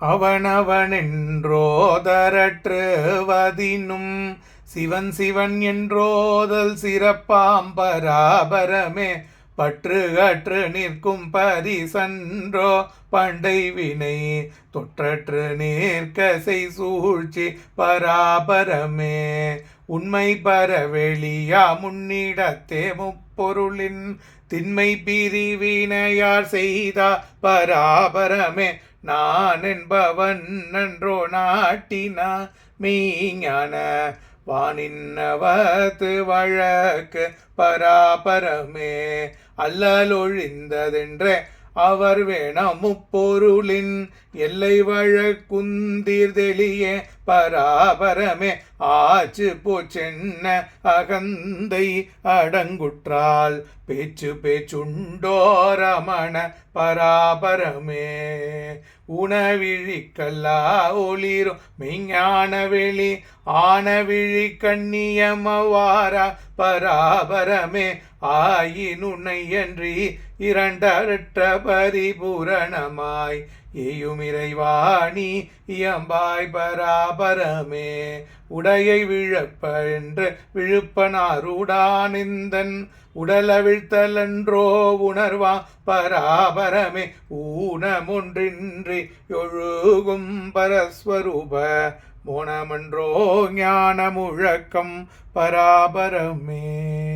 அவனவனென்றோதரற்றுவதினும் சிவன் சிவன் என்றோதல் சிறப்பாம் பராபரமே. பற்று அற்று நிற்கும் பரிசன்றோ பண்டை வினை தொற்றற்று நேர்க்கசை சூழ்ச்சி பராபரமே. உண்மை பரவெளியா முன்னிடத்தே முப்பொருளின் திண்மை பிரிவினையார் செய்தா பராபரமே. நான் என்பவன் நன்றோ நாட்டினா மெய்ஞான வானின்னவது வழக்கு பராபரமே. அல்லலொழிந்ததென்ற அவர் வேணாம் முப்பொருளின் எல்லை வழக்குந்தீர் தெளிய பராபரமே. ஆச்சு போச்சென்ன அகந்தை அடங்குற்றால் பேச்சு பேச்சுண்டோரமண பராபரமே. உணவிழிக்கல்லா ஒளிரும். மெய்ஞான வெளி ஆனவிழி கண்ணியமவாரா பராபரமே. ஆயினுன்னையன்றி இரண்டற்ற பரிபூரணமாய். ஏயும் இயம்பாய் பராபரமே. உடையை விழப்ப என்று விழுப்பனாருடானிந்தன் உடலவிழ்த்தலன்றோ உணர்வா பராபரமே. ஊனமொன்றின்றி எழுகும் பரஸ்வரூப. மோனமன்றோ ஞானமுழக்கம் பராபரமே.